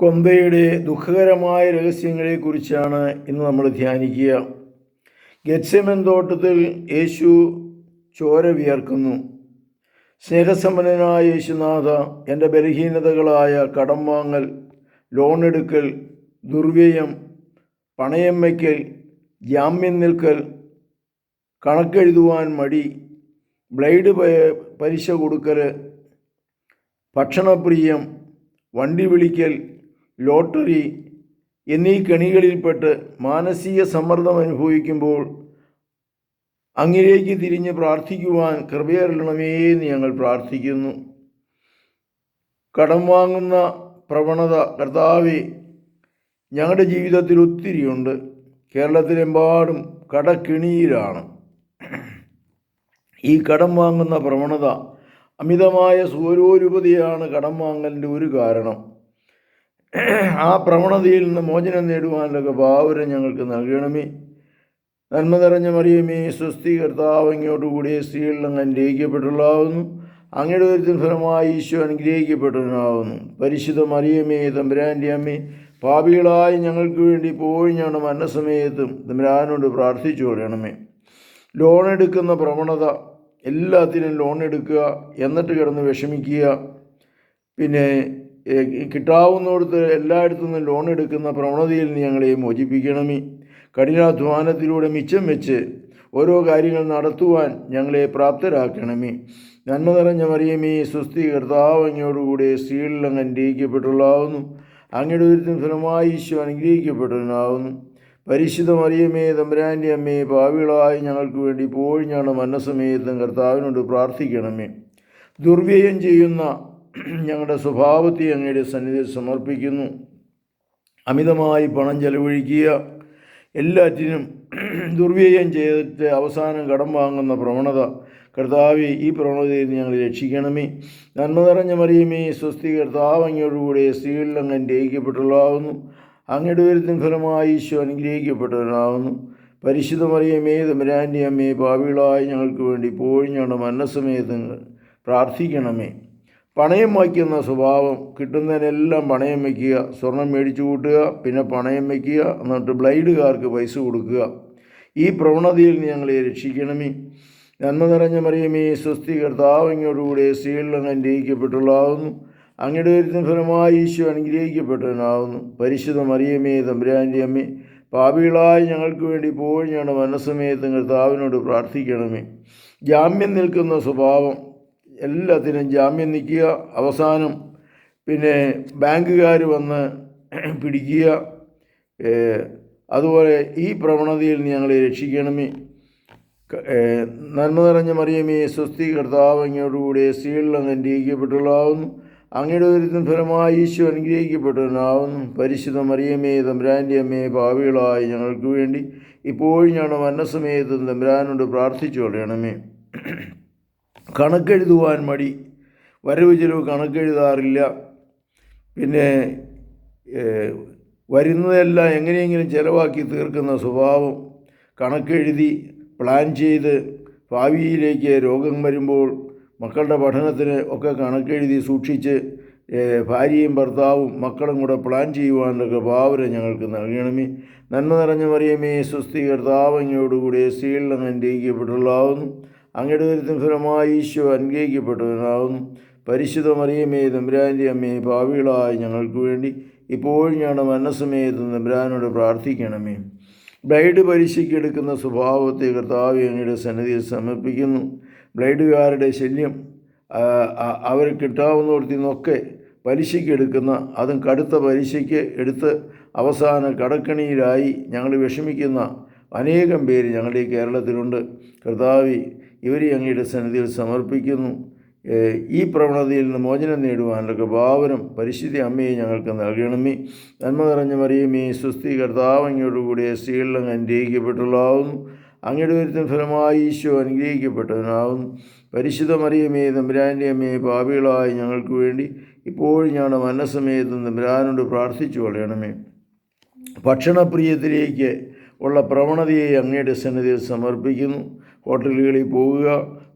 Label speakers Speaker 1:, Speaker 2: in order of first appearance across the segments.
Speaker 1: കൊന്തയുടെ ദുഃഖകരമായ രഹസ്യങ്ങളെക്കുറിച്ചാണ് ഇന്ന് നമ്മൾ ധ്യാനിക്കുക. ഗെത്സെമൻ തോട്ടത്തിൽ യേശു ചോര വിയർക്കുന്നു. സ്നേഹസമ്പന്നനായ യേശുനാഥ എന്റെ ബലഹീനതകളായ കടം വാങ്ങൽ ലോൺ എടുക്കൽ ദുർവ്യയം പണയം വയ്ക്കൽ ജാമ്യം നിൽക്കൽ കണക്കെഴുതുവാൻ മടി ബ്ലൈഡ് പലിശ കൊടുക്കൽ ഭക്ഷണപ്രിയം വണ്ടി വിളിക്കൽ ലോട്ടറി എന്നീ കെണികളിൽപ്പെട്ട് മാനസിക സമ്മർദ്ദം അനുഭവിക്കുമ്പോൾ അങ്ങിലേക്ക് തിരിഞ്ഞ് പ്രാർത്ഥിക്കുവാൻ കൃപയറിയണമേ എന്ന് ഞങ്ങൾ പ്രാർത്ഥിക്കുന്നു. കടം വാങ്ങുന്ന പ്രവണത കർത്താവെ ഞങ്ങളുടെ ജീവിതത്തിൽ ഒത്തിരിയുണ്ട്. കേരളത്തിലെമ്പാടും കടക്കിണിയിലാണ്. ഈ കടം വാങ്ങുന്ന പ്രവണത അമിതമായ സ്വരോരൂപതയാണ് കടം വാങ്ങലിന്റെ ഒരു കാരണം. ആ പ്രവണതയിൽ നിന്ന് മോചനം നേടുവാനുള്ള ഭാവന ഞങ്ങൾക്ക് നൽകണമേ. നന്മ നിറഞ്ഞ മറിയമേ സ്വസ്തി കർത്താവ് അങ്ങോട്ടുകൂടിയ സ്ത്രീകളിൽ അങ്ങ് അനുഗ്രഹിക്കപ്പെട്ടുള്ളാവുന്നു അങ്ങയുടെ ദുരിതം ഫലമായി ഈശോ അനുഗ്രഹിക്കപ്പെട്ടവനാവുന്നു പരിശുദ്ധ മറിയമേ തമ്പുരാന്റെ അമ്മേ പാപികളായി ഞങ്ങൾക്ക് വേണ്ടി പോയി ഞങ്ങളുടെ മരണസമയത്തും തമ്പുരാനോട് പ്രാർത്ഥിച്ചു കൊള്ളണമേ. ലോൺ എടുക്കുന്ന പ്രവണത എല്ലാത്തിനും ലോൺ എടുക്കുക എന്നിട്ട് കിടന്ന് വിഷമിക്കുക. പിന്നെ കിട്ടാവുന്നിടത്ത് എല്ലായിടത്തു നിന്നും ലോൺ എടുക്കുന്ന പ്രവണതയിൽ നിന്ന് ഞങ്ങളെ മോചിപ്പിക്കണമേ. കഠിനാധ്വാനത്തിലൂടെ മിച്ചം വെച്ച് ഓരോ കാര്യങ്ങൾ നടത്തുവാൻ ഞങ്ങളെ പ്രാപ്തരാക്കണമേ. നന്മ നിറഞ്ഞ മറിയമേ സ്വസ്തി കർത്താവ് അങ്ങയോടുകൂടെ സ്ത്രീകളിൽ അനുഗ്രഹിക്കപ്പെട്ടുള്ളാവുന്നു അങ്ങയുടെ ദുരിതം ഫലമായി ഈശോ അനുഗ്രഹിക്കപ്പെട്ടവനാവുന്നു പരിശുദ്ധ മറിയമേ തമ്പുരാന്റെ അമ്മയെ പാവികളായി ഞങ്ങൾക്ക് വേണ്ടി പോയി ഞങ്ങളുടെ മരണസമയത്തും കർത്താവിനോട് പ്രാർത്ഥിക്കണമേ. ദുർവ്യയം ചെയ്യുന്ന ഞങ്ങളുടെ സ്വഭാവത്തെ അങ്ങയുടെ സന്നിധിയിൽ സമർപ്പിക്കുന്നു. അമിതമായി പണം ചെലവഴിക്കുക എല്ലാറ്റിനും ദുർവ്യയം ചെയ്തിട്ട് അവസാനം കടം വാങ്ങുന്ന പ്രവണത. കർത്താവെ ഈ പ്രവണതയിൽ ഞങ്ങൾ രക്ഷിക്കണമേ. നന്മ നിറഞ്ഞ മറിയമേ സ്വസ്തി കർത്താവ് അങ്ങയോടുകൂടെ സ്ത്രീകളിൽ അങ്ങ് അനുഗ്രഹിക്കപ്പെട്ടുള്ളാവുന്നു അങ്ങയുടെ ഉയരത്തിന് ഫലമായി ഈശോ അനുഗ്രഹിക്കപ്പെട്ടവനാവുന്നു. പരിശുദ്ധ മറിയമേ തമരാന്റെ അമ്മേ പാവികളായി ഞങ്ങൾക്ക് വേണ്ടി ഇപ്പോഴും ഞങ്ങളുടെ മരണസമയത്ത് പ്രാർത്ഥിക്കണമേ. പണയം വയ്ക്കുന്ന സ്വഭാവം കിട്ടുന്നതിനെല്ലാം പണയം വയ്ക്കുക സ്വർണം മേടിച്ചു കൂട്ടുക പിന്നെ പണയം വയ്ക്കുക എന്നിട്ട് ബ്ലൈഡുകാർക്ക് പൈസ കൊടുക്കുക. ഈ പ്രവണതയിൽ ഞങ്ങളെ രക്ഷിക്കണമേ. നന്മ നിറഞ്ഞ മറിയമേ സ്വസ്തി കർത്താവിങ്ങോടുകൂടെ സ്ത്രീകളിൽ അങ്ങ് അനുഗ്രഹിക്കപ്പെട്ടുള്ളാവുന്നു അങ്ങയുടെ ഒരു ഫലമായി ഈശോ അനുഗ്രഹിക്കപ്പെട്ടവനാവുന്നു. പരിശുദ്ധ മറിയമേ തമ്പുരാന്റെ അമ്മേ പാപികളായി ഞങ്ങൾക്ക് വേണ്ടി പോയി ഞങ്ങളുടെ മനസ്സമയത്ത് കർത്താവിനോട് പ്രാർത്ഥിക്കണമേ. ജാമ്യം നിൽക്കുന്ന സ്വഭാവം എല്ലാത്തിനും ജാമ്യം നിൽക്കുക അവസാനം പിന്നെ ബാങ്കുകാർ വന്ന് പിടിക്കുക അതുപോലെ ഈ പ്രവണതയിൽ ഞങ്ങളെ രക്ഷിക്കണമേ. നന്മ നിറഞ്ഞ മറിയമേ സ്വസ്തി കർത്താവ് അങ്ങയോടുകൂടി സ്ത്രീകളിൽ അങ്ങ് അനുഗ്രഹിക്കപ്പെട്ടുള്ളാവുന്നു അങ്ങയുടെ ഒരു ഫലമായി ഈശോ അനുഗ്രഹിക്കപ്പെട്ടവനാവുന്നു. പരിശുദ്ധ മറിയമേ തമ്പുരാന്റെ അമ്മയെ ഭാവികളായി ഞങ്ങൾക്ക് വേണ്ടി ഇപ്പോഴും ഞങ്ങളുടെ മരണസമയത്തും തമ്പുരാനോട് പ്രാർത്ഥിച്ചു കൊള്ളണമേ കണക്കെഴുതുവാൻ മടി. വരവ് ചെലവ് കണക്കെഴുതാറില്ല. പിന്നെ വരുന്നതെല്ലാം എങ്ങനെയെങ്കിലും ചിലവാക്കി തീർക്കുന്ന സ്വഭാവം. കണക്കെഴുതി പ്ലാൻ ചെയ്ത് ഭാവിയിലേക്ക് രോഗം വരുമ്പോൾ മക്കളുടെ പഠനത്തിന് ഒക്കെ കണക്കെഴുതി സൂക്ഷിച്ച് ഭാര്യയും ഭർത്താവും മക്കളും കൂടെ പ്ലാൻ ചെയ്യുവാനുള്ള ഭാവന ഞങ്ങൾക്ക് നൽകണമേ. നന്മ നിറഞ്ഞ മറിയമേ സ്വസ്തി കർത്താവ് അങ്ങയോടുകൂടി സ്ത്രീകളിൽ അങ്ങ് അനുഗ്രഹിക്കപ്പെട്ടുള്ളാവുന്നു അങ്ങയുടെ ഒരു ഫലമായി ഈശോ അനുഗ്രഹിക്കപ്പെട്ടവനാകുന്നു. പരിശുദ്ധ മറിയമേ തമ്പുരാന്റെ അമ്മയെ ഭാവികളായി ഞങ്ങൾക്ക് വേണ്ടി ഇപ്പോഴും ഞങ്ങളുടെ മരണസമയത്ത് തമ്പുരാനോട് പ്രാർത്ഥിക്കണമേ. ബ്ലൈഡ് പരീക്ഷയ്ക്കെടുക്കുന്ന സ്വഭാവത്തെ കർത്താവ് അങ്ങയുടെ സന്നിധിയിൽ സമർപ്പിക്കുന്നു. ബ്ലൈഡുകാരുടെ ശല്യം അവർ കിട്ടാവുന്നിടത്തു നിന്നൊക്കെ പലിശയ്ക്കെടുക്കുന്ന അതും കടുത്ത പലിശയ്ക്ക് എടുത്ത് അവസാന കടക്കണിയിലായി ഞങ്ങൾ വിഷമിക്കുന്ന അനേകം പേര് ഞങ്ങളുടെ കേരളത്തിലുണ്ട്. കർത്താവി ഇവരെ അങ്ങയുടെ സന്നിധിയിൽ സമർപ്പിക്കുന്നു. ഈ പ്രവണതയിൽ നിന്ന് മോചനം നേടുവാനുള്ള ഭാവനം പരിശുദ്ധി അമ്മയെ ഞങ്ങൾക്ക് നൽകണമേ. നന്മ നിറഞ്ഞ മറിയമേ സ്വസ്തി കർത്താവ് അങ്ങയോടുകൂടി സ്ത്രീകളിൽ അങ്ങയുടെ ഒരുത്തൻ ഫലമായി ഈശോ അനുഗ്രഹിക്കപ്പെട്ടവനാവുന്നു. പരിശുദ്ധ മറിയമേ തമ്പുരാന്റെ അമ്മയെ ഭാവികളായി ഞങ്ങൾക്ക് വേണ്ടി ഇപ്പോഴും ഞങ്ങളുടെ മരണസമയത്തും തമ്പുരാനോട് പ്രാർത്ഥിച്ചു കൊള്ളണമേ ഭക്ഷണപ്രിയത്തിലേക്ക് ഉള്ള പ്രവണതയെ അങ്ങയുടെ സന്നിധിയിൽ സമർപ്പിക്കുന്നു. ഹോട്ടലുകളിൽ പോവുക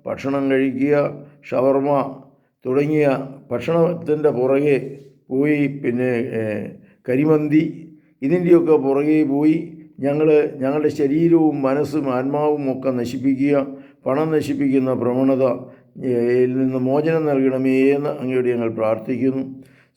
Speaker 1: ഭക്ഷണം കഴിക്കുക ഷവർമ തുടങ്ങിയ ഭക്ഷണത്തിന്റെ പുറകെ പോയി പിന്നെ കരിമന്തി ഇതിന്റെയൊക്കെ പുറകെ പോയി ഞങ്ങൾ ഞങ്ങളുടെ ശരീരവും മനസ്സും ആത്മാവും ഒക്കെ നശിപ്പിക്കുക പണം നശിപ്പിക്കുന്ന പ്രവണത നിന്ന് മോചനം നൽകണമേ എന്ന് അങ്ങയോട് ഞങ്ങൾ പ്രാർത്ഥിക്കുന്നു.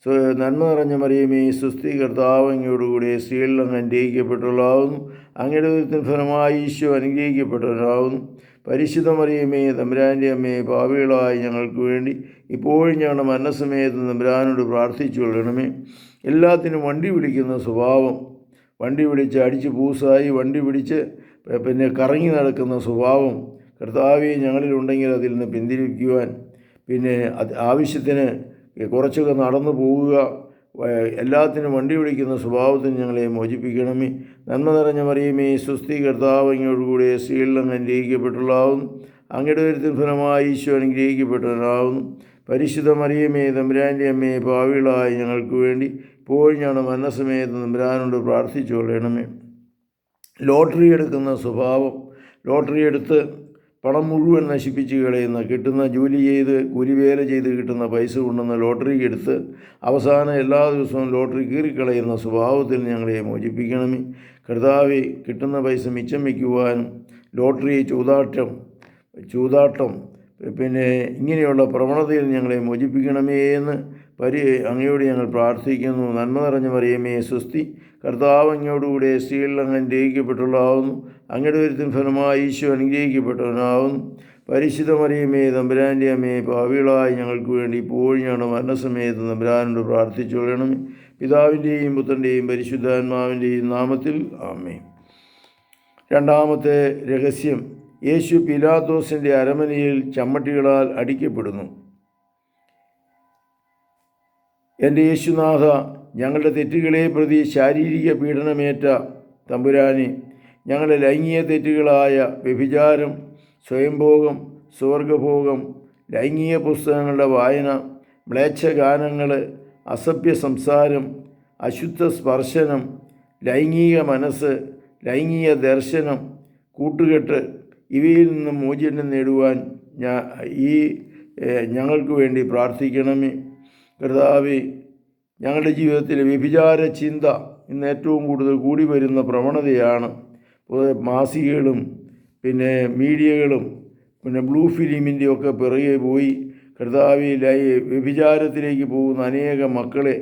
Speaker 1: നന്മ നിറഞ്ഞ മറിയമേ സുസ്ഥി കർത്താവ് അങ്ങയോടുകൂടി സ്ത്രീകളിൽ അങ്ങ് അനുഗ്രഹിക്കപ്പെട്ടുള്ളതാവുന്നു അങ്ങയുടെ ഉദരത്തിൻ ഫലമായി ഈശോ അനുഗ്രഹിക്കപ്പെട്ടവരാകുന്നു പരിശുദ്ധ മറിയമേ തമ്പുരാന്റെ അമ്മയെ പാവികളായി ഞങ്ങൾക്ക് വേണ്ടി ഇപ്പോഴും ഞങ്ങളുടെ മരണസമയത്ത് തമ്പുരാനോട് പ്രാർത്ഥിച്ചു കൊള്ളണമേ. എല്ലാത്തിനും വണ്ടി പിടിക്കുന്ന സ്വഭാവം. വണ്ടി പിടിച്ച് അടിച്ച് പൂസായി വണ്ടി പിടിച്ച് പിന്നെ കറങ്ങി നടക്കുന്ന സ്വഭാവം. കർത്താവെ ഞങ്ങളിലുണ്ടെങ്കിൽ അതിൽ നിന്ന് പിന്തിരിക്കുവാൻ പിന്നെ ആവശ്യത്തിന് കുറച്ചൊക്കെ നടന്നു പോവുക എല്ലാത്തിനും വണ്ടി പിടിക്കുന്ന സ്വഭാവത്തിന് ഞങ്ങളെ മോചിപ്പിക്കണമേ. നന്മ നിറഞ്ഞ മറിയമേ സ്വസ്തി കർത്താവ് അങ്ങയോടുകൂടെ അനുഗ്രഹിക്കപ്പെട്ടുള്ളതാവുന്നു അങ്ങയുടെ വരുത്തിന് ഫലമായി ഈശോ അനുഗ്രഹിക്കപ്പെട്ടവനാവുന്നു. പരിശുദ്ധ മറിയമേ തമ്പുരാന്റെ അമ്മയെ പാവികളായി ഞങ്ങൾക്ക് വേണ്ടി ഇപ്പോഴും ഞങ്ങളുടെ മരണസമയത്ത് തമ്പുരാനോട് പ്രാർത്ഥിച്ചു കൊള്ളണമേ ലോട്ടറി എടുക്കുന്ന സ്വഭാവം ലോട്ടറി എടുത്ത് പണം മുഴുവൻ നശിപ്പിച്ച് കളയുന്ന കിട്ടുന്ന ജോലി ചെയ്ത് കൂലിവേല ചെയ്ത് കിട്ടുന്ന പൈസ കൊണ്ടുവന്ന് ലോട്ടറിക്ക് എടുത്ത് അവസാനം എല്ലാ ദിവസവും ലോട്ടറി കീറിക്കളയുന്ന സ്വഭാവത്തിൽ ഞങ്ങളെ മോചിപ്പിക്കണമേ. കർത്താവെ കിട്ടുന്ന പൈസ മിച്ചം വയ്ക്കുവാനും ലോട്ടറി ചൂതാട്ടം ചൂതാട്ടം പിന്നെ ഇങ്ങനെയുള്ള പ്രവണതയിൽ ഞങ്ങളെ മോചിപ്പിക്കണമേ എന്ന് പരി അങ്ങയോട് ഞങ്ങൾ പ്രാർത്ഥിക്കുന്നു. നന്മ നിറഞ്ഞ മറിയമേ സ്വസ്തി കർത്താവ് അങ്ങയോടുകൂടെ സ്ത്രീകളിൽ അങ്ങ് അനുഗ്രഹിക്കപ്പെട്ടുള്ളതാവുന്നു. അങ്ങയുടെ വരുത്തിന് ഫലമായി ഈശോ അനുഗ്രഹിക്കപ്പെട്ടവനാവും. പരിശുദ്ധ മറിയമേ തമ്പുരാന്റെ അമ്മയെ പാവികളായി ഞങ്ങൾക്ക് വേണ്ടി ഇപ്പോഴും ഞങ്ങളുടെ മരണസമയത്ത് തമ്പുരാനോട് പ്രാർത്ഥിച്ചു കൊള്ളണമേ പിതാവിന്റെയും പുത്രന്റെയും പരിശുദ്ധാത്മാവിന്റെയും നാമത്തിൽ ആമേ രണ്ടാമത്തെ രഹസ്യം യേശു പിലാത്തോസിന്റെ അരമനയിൽ ചമ്മട്ടികളാൽ അടിക്കപ്പെടുന്നു. എന്റെ യേശുനാഥ ഞങ്ങളുടെ തെറ്റുകളെ പ്രതി ശാരീരിക പീഡനമേറ്റ തമ്പുരാനെ ഞങ്ങളുടെ ലൈംഗിക തെറ്റുകളായ വ്യഭിചാരം സ്വയംഭോഗം സ്വർഗഭോഗം ലൈംഗിക പുസ്തകങ്ങളുടെ വായന മ്ലേച്ഛഗാനങ്ങൾ അസഭ്യ സംസാരം അശുദ്ധ സ്പർശനം ലൈംഗിക മനസ്സ് ലൈംഗിക ദർശനം കൂട്ടുകെട്ട് ഇവയിൽ നിന്നും മോചനം നേടുവാൻ ഞാൻ ഈ ഞങ്ങൾക്ക് വേണ്ടി പ്രാർത്ഥിക്കണമേ. കർത്താവെ ഞങ്ങളുടെ ജീവിതത്തിലെ വ്യഭിചാര ചിന്ത ഇന്ന് ഏറ്റവും കൂടുതൽ കൂടി വരുന്ന പ്രവണതയാണ് മാസികകളും പിന്നെ മീഡിയകളും പിന്നെ ബ്ലൂ ഫിലിമിന്റെ ഒക്കെ പിറകെ പോയി കർത്താവി വ്യഭിചാരത്തിലേക്ക് പോകുന്ന അനേകം മക്കളെ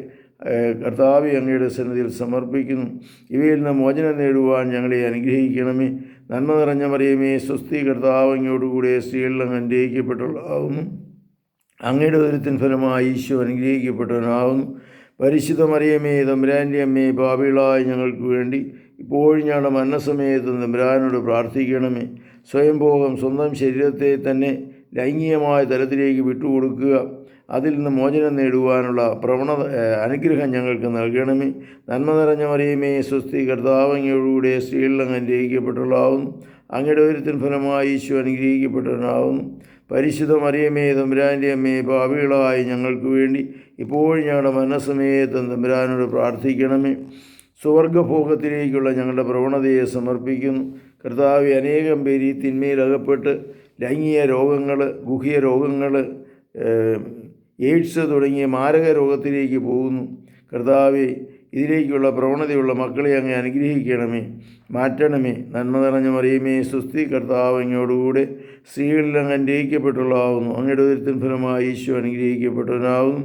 Speaker 1: കർത്താവി അങ്ങയുടെ സന്നിധിയിൽ സമർപ്പിക്കുന്നു. ഇവയിൽ നിന്ന് മോചനം നേടുവാൻ ഞങ്ങളെ അനുഗ്രഹിക്കണമേ. നന്മ നിറഞ്ഞ മറിയമേ സ്വസ്തി കർത്താവങ്ങയോടുകൂടെ സ്ത്രീകളിലും അനുഗ്രഹിക്കപ്പെട്ടുള്ളതാകുന്നു അങ്ങയുടെ ദുരിതത്തിൻ ഫലമായി ഈശോ അനുഗ്രഹിക്കപ്പെട്ടവനാകുന്നു പരിശുദ്ധ മറിയമേ തമ്പുരാന്റെ അമ്മേ ഭാവികളായി ഞങ്ങൾക്ക് വേണ്ടി ഇപ്പോഴും ഞങ്ങളുടെ മരണസമയത്ത് തമ്പുരാനോട് പ്രാർത്ഥിക്കണമേ. സ്വയംഭോഗം സ്വന്തം ശരീരത്തെ തന്നെ ലൈംഗികമായ തലത്തിലേക്ക് വിട്ടുകൊടുക്കുക. അതിൽ നിന്ന് മോചനം നേടുവാനുള്ള പ്രവണത അനുഗ്രഹം ഞങ്ങൾക്ക് നൽകണമേ. നന്മ നിറഞ്ഞ മറിയമേ സ്വസ്തി കർത്താവങ്ങയോടുകൂടെ സ്ത്രീകളിൽ അനുഗ്രഹിക്കപ്പെട്ടുള്ളതാവുന്നു അങ്ങയുടെ ഒരുത്തിൻ ഫലമായി ഈശോ അനുഗ്രഹിക്കപ്പെട്ടവനാവുന്നു പരിശുദ്ധ മറിയമേ തമ്പുരാന്റെ അമ്മയെ പാപികളായി ഞങ്ങൾക്ക് വേണ്ടി ഇപ്പോഴും ഞങ്ങളുടെ മനസ്സമയത്ത് തമ്പുരാനോട് പ്രാർത്ഥിക്കണമേ. സ്വർഗഭോഗത്തിലേക്കുള്ള ഞങ്ങളുടെ പ്രവണതയെ സമർപ്പിക്കുന്നു. കർത്താവ് അനേകം പേര് ഈ തിന്മയിൽ അകപ്പെട്ട് ലൈംഗിക രോഗങ്ങൾ ഗുഹ്യ രോഗങ്ങൾ എയ്ഡ്സ് തുടങ്ങിയ മാരക രോഗത്തിലേക്ക് പോകുന്നു. കർത്താവെ ഇതിലേക്കുള്ള പ്രവണതയുള്ള മക്കളെ അങ്ങ് അനുഗ്രഹിക്കണമേ മാറ്റണമേ. നന്മ നിറഞ്ഞ മറിയമേ സുസ്ഥി കർത്താവ് അങ്ങയോടുകൂടെ സ്ത്രീകളിൽ അങ്ങ് അനുഗ്രഹിക്കപ്പെട്ടുള്ളതാവുന്നു. അങ്ങയുടെ ഉദരത്തിൻ ഫലമായി ഈശോ അനുഗ്രഹിക്കപ്പെട്ടവനാവുന്നു.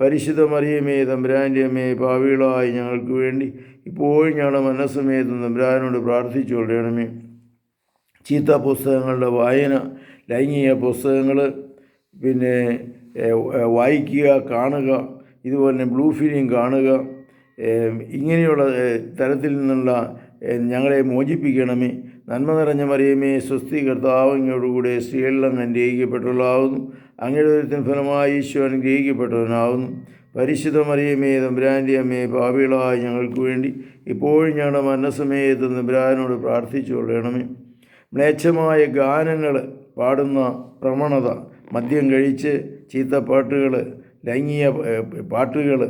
Speaker 1: പരിശുദ്ധ മറിയമേ തമ്പുരാന്റെ അമ്മേ പാവികളായി ഞങ്ങൾക്ക് വേണ്ടി ഇപ്പോഴും ഞങ്ങളുടെ മനസ്സമേത്ത് തമ്പുരാനോട് പ്രാർത്ഥിച്ചു കൊള്ളണമേ ചീത്ത പുസ്തകങ്ങളുടെ വായന ലൈംഗിക പുസ്തകങ്ങൾ പിന്നെ വായിക്കുക കാണുക ഇതുപോലെ ബ്ലൂ ഫിലിം കാണുക ഇങ്ങനെയുള്ള തരത്തിൽ നിന്നുള്ള ഞങ്ങളെ മോചിപ്പിക്കണമേ. നന്മ നിറഞ്ഞ മറിയമേ സ്വസ്തി കർത്താവങ്ങയോടുകൂടെ സ്ത്രീകളിലും അനുഗ്രഹിക്കപ്പെട്ടുള്ളതാവുന്നു അങ്ങയുടെ ഒരുത്തിന് ഫലമായി ഈശോ അനുഗ്രഹിക്കപ്പെട്ടവനാവുന്നു. പരിശുദ്ധ മറിയമേ തമ്പുരാന്റെ അമ്മയെ പാപികളായ ഞങ്ങൾക്ക് വേണ്ടി ഇപ്പോഴും ഞങ്ങളുടെ മരണസമയത്ത് തമ്പുരാനോട് പ്രാർത്ഥിച്ചു കൊള്ളണമേ. മ്ലേച്ഛമായ ഗാനങ്ങൾ പാടുന്ന പ്രവണത മദ്യം കഴിച്ച് ചീത്തപ്പാട്ടുകൾ ലൈംഗിക പാട്ടുകൾ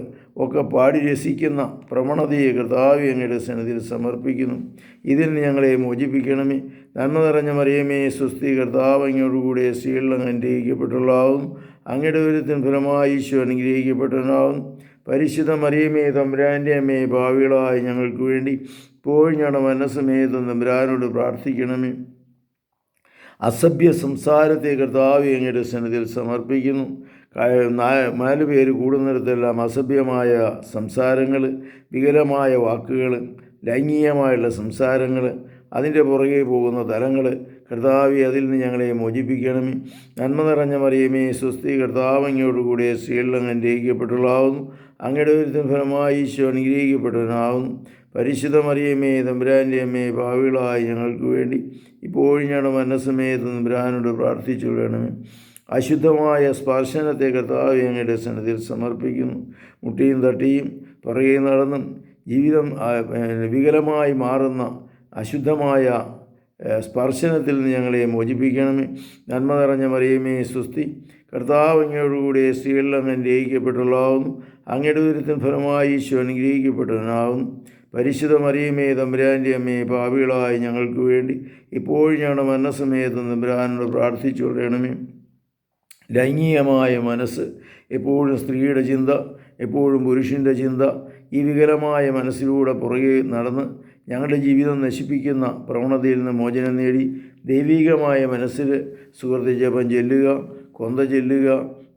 Speaker 1: ഒക്കെ പാടി രസിക്കുന്ന പ്രവണതയെ കർത്താവ് അങ്ങയുടെ സന്നിധിയിൽ സമർപ്പിക്കുന്നു. ഇതിൽ ഞങ്ങളെ മോചിപ്പിക്കണമേ. നന്മ നിറഞ്ഞ മറിയമേ സ്വസ്തി കർത്താവ് അങ്ങയോടുകൂടെ സ്ത്രീകളിൽ അങ്ങ് അനുഗ്രഹിക്കപ്പെട്ടുള്ളതാവും അങ്ങയുടെ ഒരുത്തിന് ഫലമായി ഈശോ അനുഗ്രഹിക്കപ്പെട്ടവനാവും. പരിശുദ്ധ മറിയമേ തമ്പുരാന്റെ അമ്മയെ ഭാവികളായ ഞങ്ങൾക്ക് വേണ്ടി ഇപ്പോഴും ഞങ്ങളുടെ മനസ്സമേതം തമ്പുരാനോട് പ്രാർത്ഥിക്കണമേ. അസഭ്യ സംസാരത്തെ കർത്താവ് അങ്ങയുടെ സന്നിധിയിൽ സമർപ്പിക്കുന്നു. നാല് പേര് കൂടുന്നിടത്തെല്ലാം അസഭ്യമായ സംസാരങ്ങൾ വികലമായ വാക്കുകൾ ലൈംഗികമായുള്ള സംസാരങ്ങൾ അതിന്റെ പുറകെ പോകുന്ന തലങ്ങൾ കർത്താവി അതിൽ നിന്ന് ഞങ്ങളെ മോചിപ്പിക്കണമേ നന്മ നിറഞ്ഞ മറിയമേ സ്വസ്തി കർത്താവങ്ങയോടുകൂടെ സ്ത്രീകളിലും അനുഗ്രഹിക്കപ്പെട്ടുള്ളാവുന്നു അങ്ങയുടെ ഒരു ഫലമായി ഈശോ അനുഗ്രഹിക്കപ്പെട്ടവനാവുന്നു. പരിശുദ്ധ മറിയമേ തമ്പുരാന്റെ അമ്മേ ഭാവികളായി ഞങ്ങൾക്ക് വേണ്ടി ഇപ്പോഴും ഞങ്ങളുടെ മനസ്സമേത് തമ്പുരാനോട് പ്രാർത്ഥിച്ചു വേണമേ അശുദ്ധമായ സ്പർശനത്തെ കർത്താവ് അങ്ങയുടെ സന്നിധിയിൽ സമർപ്പിക്കുന്നു. മുട്ടിയും തട്ടിയും പുറകെ നടന്നും ജീവിതം വികലമായി മാറുന്ന അശുദ്ധമായ സ്പർശനത്തിൽ നിന്ന് ഞങ്ങളെ മോചിപ്പിക്കണമേ. നന്മ നിറഞ്ഞ മറിയമേ സ്വസ്തി. കർത്താവ് അങ്ങയോടുകൂടി സ്ത്രീകളിലും അനുഗ്രഹിക്കപ്പെട്ടുള്ളാവുന്നു അങ്ങയുടെ ദുരിതത്തിന് ഫലമായി ഈശോ അനുഗ്രഹിക്കപ്പെട്ടവനാവുന്നു. പരിശുദ്ധ മറിയമേ തമ്പുരാന്റെ അമ്മയെ പാപികളായി ഞങ്ങൾക്ക് വേണ്ടി ഇപ്പോഴും ഞങ്ങളുടെ മരണസമയത്ത് തമ്പുരാനോട് പ്രാർത്ഥിച്ചു കൊള്ളണമേ ലൈംഗികമായ മനസ്സ് എപ്പോഴും സ്ത്രീയുടെ ചിന്ത എപ്പോഴും പുരുഷന്റെ ചിന്ത ഈ വികലമായ മനസ്സിലൂടെ പുറകെ നടന്ന് ഞങ്ങളുടെ ജീവിതം നശിപ്പിക്കുന്ന പ്രവണതയിൽ നിന്ന് മോചനം നേടി ദൈവികമായ മനസ്സിൽ സുഹൃത്ത് ജപം ചെല്ലുക കൊന്ത ചെല്ലുക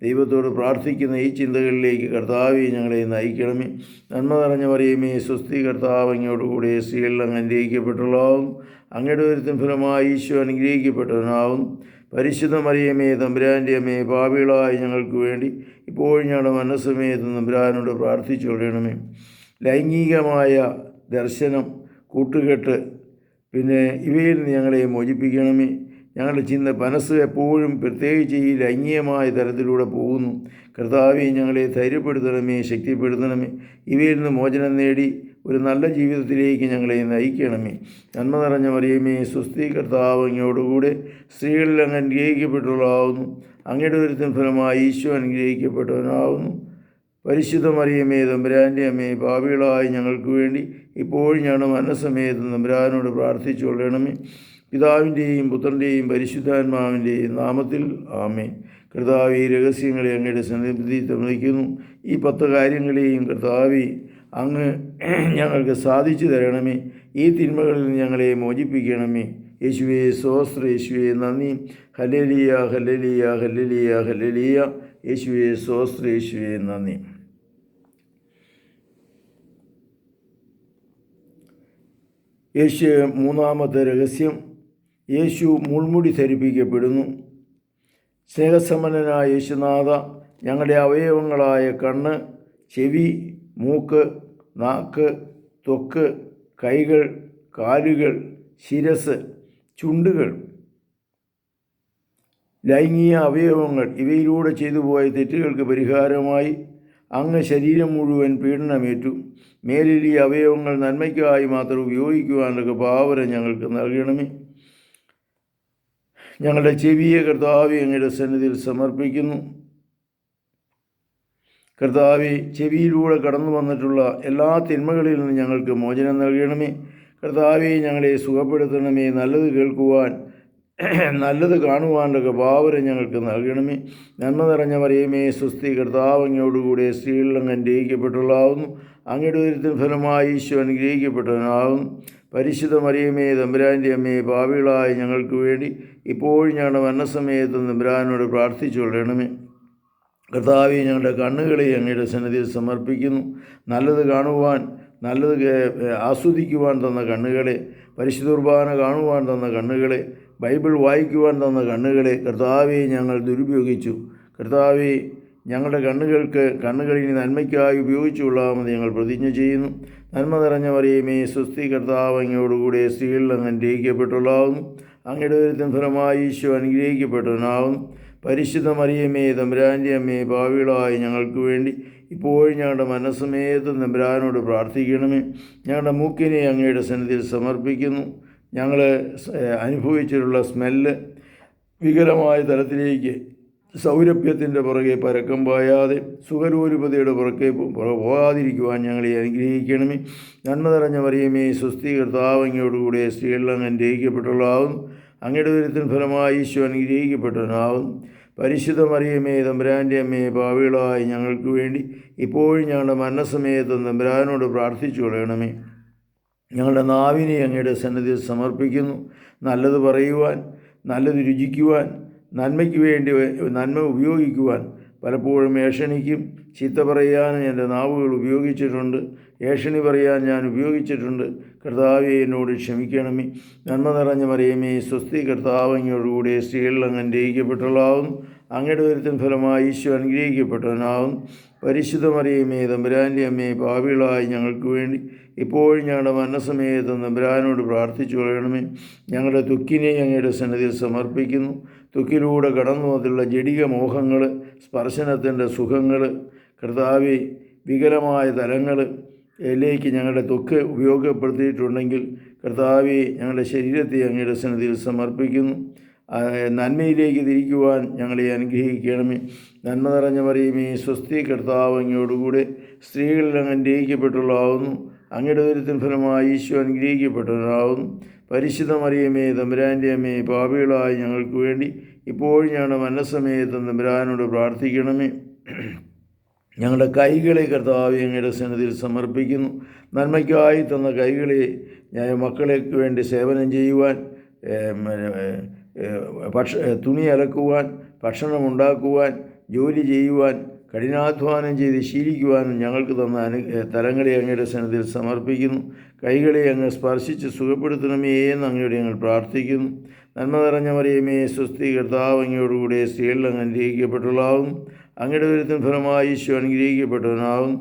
Speaker 1: ദൈവത്തോട് പ്രാർത്ഥിക്കുന്ന ഈ ചിന്തകളിലേക്ക് കർത്താവെ ഞങ്ങളെ നയിക്കണമേ. നന്മ നിറഞ്ഞ പറയുമേ സ്വസ്തി കർത്താവ് അങ്ങയോടുകൂടെ സ്ത്രീകളിൽ അങ്ങ് അനുഗ്രഹിക്കപ്പെട്ടുള്ളതാവും അങ്ങയുടെ ഒരുത്തും ഫലമായി ഈശോ അനുഗ്രഹിക്കപ്പെട്ടവനാവുന്നു പരിശുദ്ധ മറിയമേ തമ്പുരാന്റെ അമ്മേ ഭാവികളായി ഞങ്ങൾക്ക് വേണ്ടി ഇപ്പോഴും ഞങ്ങളുടെ മനസ്സമയത്ത് തമ്പുരാനോട് പ്രാർത്ഥിച്ചു കൊള്ളണമേ ലൈംഗികമായ ദർശനം കൂട്ടുകെട്ട് പിന്നെ ഇവയിൽ നിന്ന് ഞങ്ങളെ മോചിപ്പിക്കണമേ. ഞങ്ങളുടെ ചിന്ത മനസ്സ് എപ്പോഴും പ്രത്യേകിച്ച് ഈ ലൈംഗികമായ തരത്തിലൂടെ പോകുന്നു. കർത്താവെ ഞങ്ങളെ ധൈര്യപ്പെടുത്തണമേ ശക്തിപ്പെടുത്തണമേ. ഇവയിൽ നിന്ന് മോചനം നേടി ഒരു നല്ല ജീവിതത്തിലേക്ക് ഞങ്ങളെ നയിക്കണമേ. നന്മ നിറഞ്ഞ മറിയമേ സ്വസ്തി കർത്താവ് സ്ത്രീകളിൽ അങ്ങ് അനുഗ്രഹിക്കപ്പെട്ടുള്ളതാവുന്നു അങ്ങയുടെ ഒരുത്തിൻ ഫലമായി ഈശോ അനുഗ്രഹിക്കപ്പെട്ടവനാവുന്നു. പരിശുദ്ധ മറിയമേ തമ്പുരാന്റെ അമ്മേ പാപികളായി ഞങ്ങൾക്ക് വേണ്ടി ഇപ്പോഴും ഞങ്ങളുടെ മനസ്സമേതം തമ്പുരാനോട് പ്രാർത്ഥിച്ചു കൊള്ളണമേ. പിതാവിന്റെയും പുത്രന്റെയും പരിശുദ്ധാത്മാവിന്റെയും നാമത്തിൽ ആമേ കർത്താവ് ഈ രഹസ്യങ്ങളെ അങ്ങയുടെ സന്നിധി തന്നിരിക്കുന്നു. ഈ പത്ത് കാര്യങ്ങളെയും കർത്താവി അങ്ങ് ഞങ്ങൾക്ക് സാധിച്ചു തരണമേ. ഈ തിന്മകളിൽ ഞങ്ങളെ മോചിപ്പിക്കണമേ. യേശുവേ സ്വസ്ത്ര യേശുവേ നന്ദി. ഹലലിയ ഹലലിയ ഹലലിയ ഹലലിയ യേശുവേ സ്വസ്ത്ര യേശുവേ നന്ദി. യേശു മൂന്നാമത്തെ രഹസ്യം. യേശു മുൾമുടി ധരിപ്പിക്കപ്പെടുന്നു. സ്നേഹസമ്പന്നനായ യേശുനാഥ ഞങ്ങളുടെ അവയവങ്ങളായ കണ്ണ് ചെവി മൂക്ക് നാക്ക് ത്വക്ക് കൈകൾ കാലുകൾ ശിരസ് ചുണ്ടുകൾ. ലൈംഗിക അവയവങ്ങൾ ഇവയിലൂടെ ചെയ്തു പോയ തെറ്റുകൾക്ക് പരിഹാരമായി അങ്ങ് ശരീരം മുഴുവൻ പീഡനമേറ്റു. മേലിൽ ഈ അവയവങ്ങൾ നന്മയ്ക്കായി മാത്രം ഉപയോഗിക്കുവാനുള്ള ഭാവന ഞങ്ങൾക്ക് നൽകണമേ. ഞങ്ങളുടെ ചെവിയെ കർത്താവ് അങ്ങയുടെ സന്നിധിയിൽ സമർപ്പിക്കുന്നു. കർത്താവെ ചെവിയിലൂടെ കടന്നു വന്നിട്ടുള്ള എല്ലാ തിന്മകളിൽ നിന്നും ഞങ്ങൾക്ക് മോചനം നൽകണമേ. കർത്താവെ ഞങ്ങളെ സുഖപ്പെടുത്തണമേ. നല്ലത് കേൾക്കുവാൻ നല്ലത് കാണുവാനുള്ള ഭാവന ഞങ്ങൾക്ക് നൽകണമേ. നന്മ നിറഞ്ഞ മറിയമേ സുസ്ഥി കർത്താവങ്ങയോടുകൂടെ സ്ത്രീകളിൽ അനുഗ്രഹിക്കപ്പെട്ടുള്ളതാവുന്നു. അങ്ങയുടെ ഒരുത്തിന് ഫലമായി ഈശോ അനുഗ്രഹിക്കപ്പെട്ടവനാകുന്നു പരിശുദ്ധ മറിയമേ തമ്പുരാന്റെ അമ്മയെ പാവികളായ ഞങ്ങൾക്ക് വേണ്ടി ഇപ്പോഴും ഞങ്ങളുടെ മരണസമയത്ത് തമ്പുരാനോട് പ്രാർത്ഥിച്ചു കൊള്ളണമേ കർത്താവെ ഞങ്ങളുടെ കണ്ണുകളെ അങ്ങയുടെ സന്നിധിയിൽ സമർപ്പിക്കുന്നു. നല്ലത് കാണുവാൻ നല്ലത് ആസ്വദിക്കുവാൻ തന്ന കണ്ണുകളെ പരിശുദ്ധുർബാന കാണുവാൻ തന്ന കണ്ണുകളെ ബൈബിൾ വായിക്കുവാൻ തന്ന കണ്ണുകളെ കർത്താവെ ഞങ്ങൾ ദുരുപയോഗിച്ചു. കർത്താവെ ഞങ്ങളുടെ കണ്ണുകൾക്ക് കണ്ണുകളിനി നന്മയ്ക്കായി ഉപയോഗിച്ചുകൊള്ളാമെന്ന് ഞങ്ങൾ പ്രതിജ്ഞ ചെയ്യുന്നു. നന്മ നിറഞ്ഞ മറിയമേ സ്വസ്തി കർത്താവ് അങ്ങയോടുകൂടെ സ്ത്രീകളിൽ അങ്ങ് അനുഗ്രഹിക്കപ്പെട്ടുള്ളാവുന്നു അങ്ങയുടെ ദുരിതം ഫലമായി ഈശോ അനുഗ്രഹിക്കപ്പെട്ടവനാവുന്നു പരിശുദ്ധ മറിയമേ തമ്പുരാന്റെ അമ്മേ ഭാവികളായി ഞങ്ങൾക്ക് വേണ്ടി ഇപ്പോഴും ഞങ്ങളുടെ മനസ്സമേത് തമ്പുരാനോട് പ്രാർത്ഥിക്കണമേ. ഞങ്ങളുടെ മൂക്കിനെ അങ്ങയുടെ സന്നിധിയിൽ സമർപ്പിക്കുന്നു. ഞങ്ങൾ അനുഭവിച്ചിട്ടുള്ള സ്മെല്ല് വികലമായ തലത്തിലേക്ക് സൗരഭ്യത്തിന്റെ പുറകെ പരക്കം പായാതെ സുഖരൂപതയുടെ പുറകെ പോകാതിരിക്കുവാൻ ഞങ്ങളെ അനുഗ്രഹിക്കണമേ. നന്മ നിറഞ്ഞ മറിയമേ സ്വസ്തി കർത്താവങ്ങയോടുകൂടെ സ്ത്രീകളിൽ അങ്ങ് അനുഗ്രഹിക്കപ്പെട്ടുള്ളതാവുന്നു അങ്ങയുടെ ദുരിതത്തിന് ഫലമായി ഈശോ അനുഗ്രഹിക്കപ്പെട്ടവനാവുന്നു പരിശുദ്ധ മറിയമേ തമ്പുരാന്റെ അമ്മയെ പാവികളായി ഞങ്ങൾക്ക് വേണ്ടി ഇപ്പോഴും ഞങ്ങളുടെ മരണസമയത്തും തമ്പുരാനോട് പ്രാർത്ഥിച്ചു കൊള്ളണമേ. ഞങ്ങളുടെ നാവിനെ അങ്ങയുടെ സന്നദ്ധി സമർപ്പിക്കുന്നു. നല്ലത് പറയുവാൻ നല്ലത് രുചിക്കുവാൻ നന്മയ്ക്ക് വേണ്ടി നന്മ ഉപയോഗിക്കുവാൻ പലപ്പോഴും ഏഷണിക്കും ചീത്ത പറയാനും എന്റെ നാവുകൾ ഉപയോഗിച്ചിട്ടുണ്ട്. ഏഷണി പറയാൻ ഞാൻ ഉപയോഗിച്ചിട്ടുണ്ട്. കർത്താവെ എന്നോട് ക്ഷമിക്കണമേ. നന്മ നിറഞ്ഞ മറിയമേ സ്വസ്തി കർത്താവങ്ങയോടുകൂടെ സ്ത്രീകളിൽ അങ്ങ് അങ്ങയുടെ വരുത്തിൻ ഫലമായി ഈശോ അനുഗ്രഹിക്കപ്പെട്ടവനാവും. പരിശുദ്ധ മറിയമേ തമ്പുരാന്റെ അമ്മയെ പാപികളായി ഞങ്ങൾക്ക് വേണ്ടി ഇപ്പോഴും ഞങ്ങളുടെ മരണസമയത്ത് തമ്പുരാനോട് പ്രാർത്ഥിച്ചു കൊള്ളണമേ. ഞങ്ങളുടെ തുക്കിനെ അങ്ങയുടെ സന്നിധിയിൽ സമർപ്പിക്കുന്നു. തുക്കിലൂടെ കടന്നു വന്നിട്ടുള്ള ജടിക മോഹങ്ങൾ സ്പർശനത്തിന്റെ സുഖങ്ങൾ കർത്താവി വികലമായ തലങ്ങൾ ലേക്ക് ഞങ്ങളുടെ തൊക്ക് ഉപയോഗപ്പെടുത്തിയിട്ടുണ്ടെങ്കിൽ കർത്താവെ ഞങ്ങളുടെ ശരീരത്തെ അങ്ങയുടെ സന്നിധിയിൽ സമർപ്പിക്കുന്നു. നന്മയിലേക്ക് തിരിക്കുവാൻ ഞങ്ങളെ അനുഗ്രഹിക്കണമേ. നന്മ നിറഞ്ഞ മറിയുമേ സ്വസ്തി കർത്താവ് അങ്ങയോടുകൂടെ സ്ത്രീകളിൽ അങ്ങ് അങ്ങയുടെ ദുരിതത്തിന് ഫലമായി ഈശോ അനുഗ്രഹിക്കപ്പെട്ടവനാവുന്നു. പരിശുദ്ധ മറിയമേ തമ്പുരാന്റെ അമ്മയെ പാപികളായി ഞങ്ങൾക്ക് വേണ്ടി ഇപ്പോഴും ഞങ്ങളുടെ മനസ്സമയത്ത് തമ്പുരാനോട് പ്രാർത്ഥിക്കണമേ. ഞങ്ങളുടെ കൈകളെ കർത്താവ് അങ്ങയുടെ സന്നിധിയിൽ സമർപ്പിക്കുന്നു. നന്മയ്ക്കായി തന്ന കൈകളെ ഞാൻ മക്കളേക്ക് വേണ്ടി സേവനം ചെയ്യുവാൻ ഭക്ഷ തുണി അലക്കുവാൻ ഭക്ഷണം ഉണ്ടാക്കുവാൻ ജോലി ചെയ്യുവാൻ കഠിനാധ്വാനം ചെയ്ത് ശീലിക്കുവാനും ഞങ്ങൾക്ക് തന്ന അനു തലങ്ങളെ അങ്ങയുടെ സന്നിധിയിൽ സമർപ്പിക്കുന്നു. കൈകളെ അങ്ങ് സ്പർശിച്ച് സുഖപ്പെടുത്തണമേ എന്ന് അങ്ങയോട് ഞങ്ങൾ പ്രാർത്ഥിക്കുന്നു. നന്മ നിറഞ്ഞ മറിയമേ സ്വസ്തി അങ്ങയോടുകൂടെ സ്ത്രീകളിൽ അങ്ങ് അങ്ങയുടെ വിരുദ്ധം ഫലമായി ഈശോ അനുഗ്രഹിക്കപ്പെട്ടവനാവും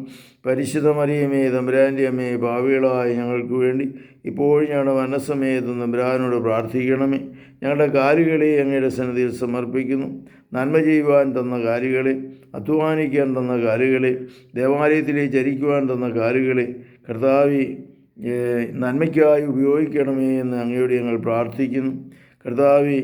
Speaker 1: പരിശുദ്ധ മറിയമേ തമ്പുരാന്റെ അമ്മയെ ഭാവികളായി ഞങ്ങൾക്ക് വേണ്ടി ഇപ്പോഴും ഞങ്ങളുടെ മനസ്സമയത്ത് തമ്പുരാനോട് പ്രാർത്ഥിക്കണമേ. ഞങ്ങളുടെ കാര്യങ്ങളെ അങ്ങയുടെ സന്നിധിയിൽ സമർപ്പിക്കുന്നു. നന്മ ചെയ്യുവാൻ തന്ന കാര്യങ്ങളെ അധ്വാനിക്കാൻ തന്ന കാര്യങ്ങളെ ദേവാലയത്തിലെ ചരിക്കുവാൻ തന്ന കാര്യങ്ങളെ കർത്താവി നന്മയ്ക്കായി ഉപയോഗിക്കണമേ എന്ന് അങ്ങയോട് ഞങ്ങൾ പ്രാർത്ഥിക്കുന്നു. കർത്താവി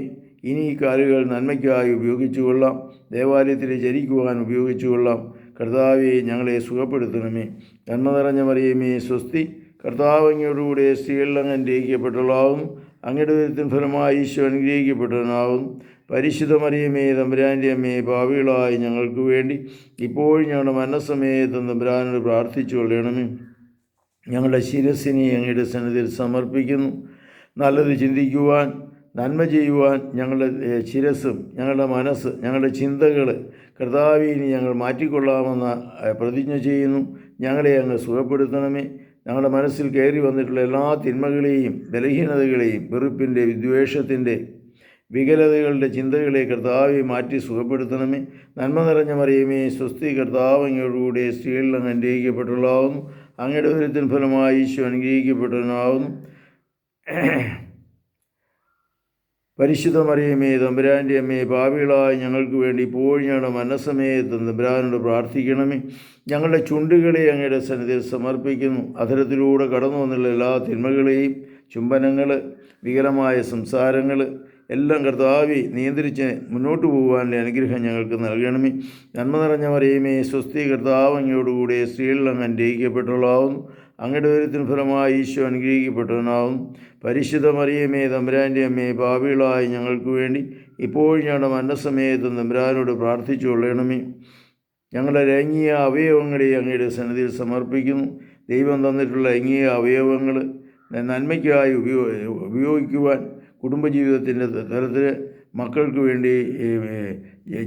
Speaker 1: ഇനി ഈ കാലുകൾ നന്മയ്ക്കായി ഉപയോഗിച്ചുകൊള്ളാം. ദേവാലയത്തിൽ ചരിക്കുവാൻ ഉപയോഗിച്ചുകൊള്ളാം. കർത്താവെ ഞങ്ങളെ സുഖപ്പെടുത്തണമേ. നന്മ നിറഞ്ഞ മറിയമേ സ്വസ്തി. കർത്താവ് അങ്ങയോടുകൂടെ സ്ത്രീകളിൽ അങ്ങ് അങ്ങയുടെ വിരുദ്ധൻ ഫലമായി ഈശോ അനുഗ്രഹിക്കപ്പെട്ടവനാവും. പരിശുദ്ധ മറിയമേ തമ്പുരാന്റെ അമ്മയെ ഭാവികളായി ഞങ്ങൾക്ക് വേണ്ടി ഇപ്പോഴും ഞങ്ങളുടെ മരണസമയത്ത് തമ്പുരാനോട് പ്രാർത്ഥിച്ചു കൊള്ളണമേ. ഞങ്ങളുടെ ശിരസിനെ അങ്ങയുടെ സന്നിധിയിൽ സമർപ്പിക്കുന്നു. നല്ലത് ചിന്തിക്കുവാൻ നന്മ ചെയ്യുവാൻ ഞങ്ങളുടെ ശിരസും ഞങ്ങളുടെ മനസ്സ് ഞങ്ങളുടെ ചിന്തകൾ കർത്താവിനി ഞങ്ങൾ മാറ്റിക്കൊള്ളാമെന്ന പ്രതിജ്ഞ ചെയ്യുന്നു. ഞങ്ങളെ അങ്ങ് സുഖപ്പെടുത്തണമേ. ഞങ്ങളുടെ മനസ്സിൽ കയറി വന്നിട്ടുള്ള എല്ലാ തിന്മകളെയും ബലഹീനതകളെയും വെറുപ്പിന്റെ വിദ്വേഷത്തിന്റെ വികലതകളുടെ ചിന്തകളെ കർത്താവെ മാറ്റി സുഖപ്പെടുത്തണമേ. നന്മ നിറഞ്ഞ മറിയമേ സ്വസ്തി കർത്താവ് സ്ത്രീകളിൽ അങ്ങ് അനുഗ്രഹിക്കപ്പെട്ടുള്ളതാവുന്നു അങ്ങയുടെ ദുരിതത്തിൻ ഫലമായി ഈശോ അനുഗ്രഹിക്കപ്പെട്ടവനാവുന്നു പരിശുദ്ധ മറിയമേ തമ്പുരാന്റെ അമ്മയെ പാപികളായി ഞങ്ങൾക്ക് വേണ്ടി ഇപ്പോഴും ഞങ്ങളുടെ മനസ്സമയത്ത് തമ്പുരാനോട് പ്രാർത്ഥിക്കണമേ. ഞങ്ങളുടെ ചുണ്ടുകളെ അങ്ങയുടെ സന്നിധി സമർപ്പിക്കുന്നു. അധരത്തിലൂടെ കടന്നു വന്നുള്ള എല്ലാ തിന്മകളെയും ചുംബനങ്ങൾ വികലമായ സംസാരങ്ങൾ എല്ലാം കർത്താവി നിയന്ത്രിച്ച് മുന്നോട്ട് പോകുവാനുള്ള അനുഗ്രഹം ഞങ്ങൾക്ക് നൽകണമേ. നന്മ നിറഞ്ഞ മറിയമേ സ്വസ്തി കർത്താവ് അങ്ങയോടുകൂടെ സ്ത്രീകളിൽ അങ്ങ് അനുഗ്രഹിക്കപ്പെട്ടുള്ളതാവുന്നു അങ്ങയുടെ ഒരുത്തിന് ഫലമായി ഈശോ അനുഗ്രഹിക്കപ്പെട്ടവനാവും. പരിശുദ്ധ മറിയമേ തമ്പുരാന്റെ അമ്മയെ പാപികളായി ഞങ്ങൾക്ക് വേണ്ടി ഇപ്പോഴും ഞങ്ങളുടെ മരണസമയത്ത് തമ്പുരാനോട് പ്രാർത്ഥിച്ചു കൊള്ളണമേ. ഞങ്ങളുടെ ലൈംഗിക അവയവങ്ങളെ അങ്ങയുടെ സന്നിധിയിൽ സമർപ്പിക്കുന്നു. ദൈവം തന്നിട്ടുള്ള ലൈംഗിക അവയവങ്ങൾ നന്മയ്ക്കായി ഉപയോഗ ഉപയോഗിക്കുവാൻ കുടുംബജീവിതത്തിന്റെ തലത്തിൽ മക്കൾക്ക് വേണ്ടി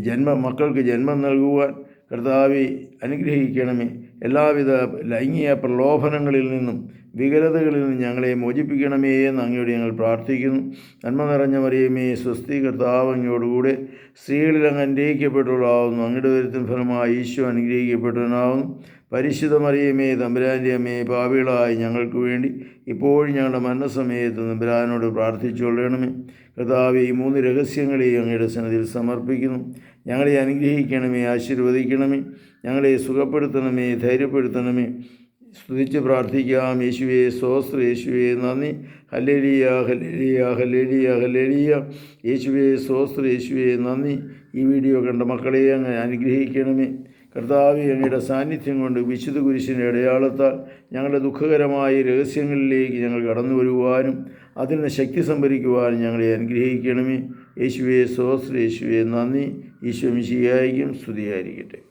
Speaker 1: ജന്മ മക്കൾക്ക് ജന്മം നൽകുവാൻ കർത്താവി അനുഗ്രഹിക്കണമേ. എല്ലാവിധ ലൈംഗിക പ്രലോഭനങ്ങളിൽ നിന്നും വികലതകളിൽ നിന്നും ഞങ്ങളെ മോചിപ്പിക്കണമേ എന്ന് അങ്ങയോട് ഞങ്ങൾ പ്രാർത്ഥിക്കുന്നു. നന്മ നിറഞ്ഞ മറിയമേ സ്വസ്തി കർത്താവ് അങ്ങയോടുകൂടെ സ്ത്രീകളിൽ അങ്ങ് അനുഗ്രഹിക്കപ്പെട്ടവളാവുന്നു. അങ്ങയുടെ ദുരിതത്തിൻ ഫലമായി ഈശോ അനുഗ്രഹിക്കപ്പെട്ടവനാവുന്നു. പരിശുദ്ധ മറിയമേ തമ്പുരാന്റെ അമ്മയെ പാപികളായി ഞങ്ങൾക്ക് വേണ്ടി ഇപ്പോഴും ഞങ്ങളുടെ മരണസമയത്ത് തമ്പുരാനോട് പ്രാർത്ഥിച്ചു കൊള്ളണമേ. കർത്താവ് ഈ മൂന്ന് രഹസ്യങ്ങളെയും അങ്ങയുടെ സന്നിധിയിൽ സമർപ്പിക്കുന്നു. ഞങ്ങളെ അനുഗ്രഹിക്കണമേ ആശീർവദിക്കണമേ. ഞങ്ങളെ സുഖപ്പെടുത്തണമേ ധൈര്യപ്പെടുത്തണമേ. സ്തുതിച്ച് പ്രാർത്ഥിക്കാം യേശുവേ സ്വസ്ത്ര യേശുവേ നന്ദി. ഹലേലിയ ഹലേലിയ ഹലേലിയ ഹലേലിയ യേശുവേ സ്വസ്ത്ര യേശുവേ നന്ദി. ഈ വീഡിയോ കണ്ട മക്കളെ അങ്ങ് അനുഗ്രഹിക്കണമേ. കർത്താവ് അങ്ങയുടെ സാന്നിധ്യം കൊണ്ട് വിശുദ്ധ കുരിശിന്റെ അടയാളത്താൽ ഞങ്ങളുടെ ദുഃഖകരമായ രഹസ്യങ്ങളിലേക്ക് ഞങ്ങൾ കടന്നു വരുവാനും അതിൽ നിന്ന് ശക്തി സംഭരിക്കുവാനും ഞങ്ങളെ അനുഗ്രഹിക്കണമേ. യേശുവേ സ്വസ്ത്ര യേശുവേ നന്ദി. ഈശോ മിശിയായിരിക്കും സ്തുതിയായിരിക്കട്ടെ.